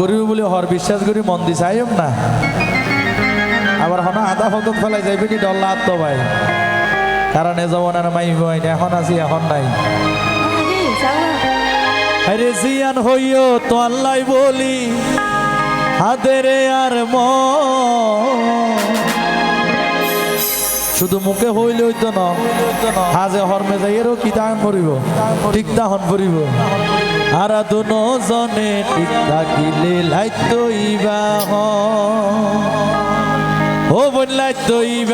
করিব বলে হর বিশ্বাস করি, মন দি চাইম না। আবার হন আধা ফতত ফেলাই যাইবে নি ডল্লা আত্ম ভাই। কারণ এ যেমন আর মাই ভাই এখন আছি, এখন নাই। আরে জিয়ান হইও তো আল্লাহ বলি হাতেরে আর ম শুধু মুখে হইলে হইতো না, হাজে হরমে যাইয়েরও কি দান করিব? ঠিক দাহন করিব? আর দুনো ঠিক থাকিলে লাইত ইবা হ। ও বোন লাইত ইবা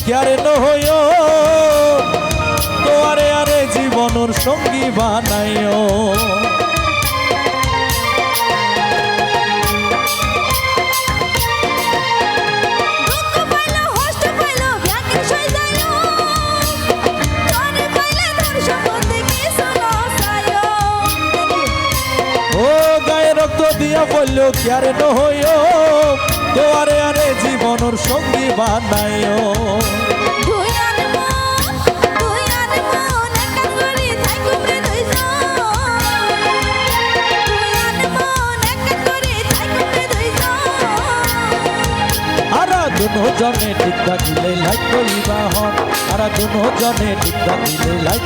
ক্যারে নহইও তোয়ারে আরে জীবনের সঙ্গী রক্ত দিয়া বলল ক্যারে নহইও তোয়ারে জীবনের সঙ্গী বানাইও দুই আর মন দুই আর মন একা করি থাইকুম রে দুইজন দুই আর মন একা করি থাইকুম রে দুইজন। আরা দুনো জনে ঠিক থাকিলে লাইক কইবা হন আরা দুনো জনে ঠিক থাকিলে লাইক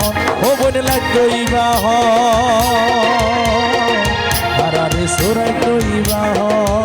হন ও বনে লাইক কইবা হন। আরা রে সোরাই কইবা হন।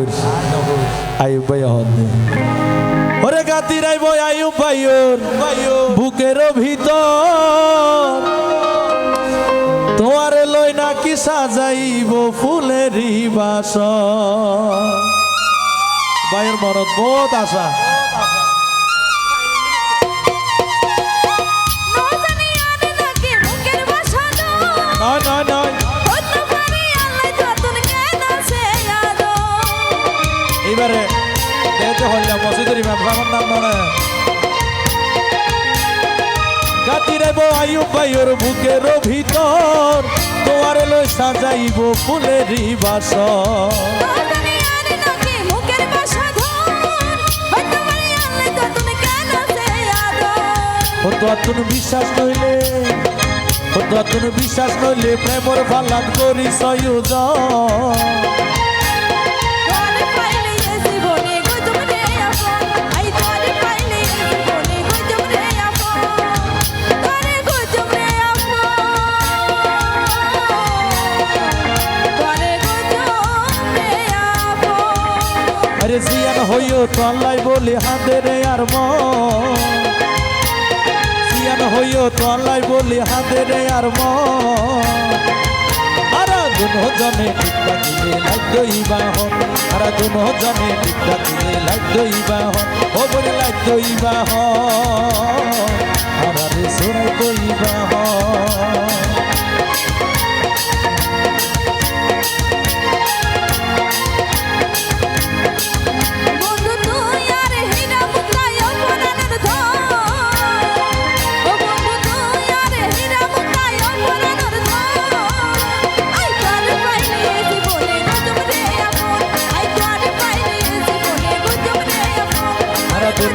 আয় নহর আয়ু ভাই হন ওরে গাতির আইব আয়ু ভাইয়র বুকের ভিতর তোমার লই নাকি সাজাইব ফুলেরই বাস ভাইয়ের মনত বহুত আশা এইবারে দেহতে হইলা মসজিদের ইমাম সাহেবের নাম মনে। গাতিরে বো আয়ু পাইয়র বুকের ভিতর তোমার লই সাজাইব ফুলেরই বাসর। আতুন বিশ্বাস নইলে হতো আতুন বিশ্বাস নইলে প্রেমর ফালাত করি সয়ুজ আরে জিয়ান হইও তো আল্লাহ বলে হাঁদের আর মন। জিয়ান হইও তো আল্লাহ বলে আর মন। আরা দুনো জনে টিকা দিলে লাগদই বাহন আরা দুনো জনে টিকা দিলে লাগদই বাহন ও বলে লাগদই বাহন আরা রে সোনাই কই বাহন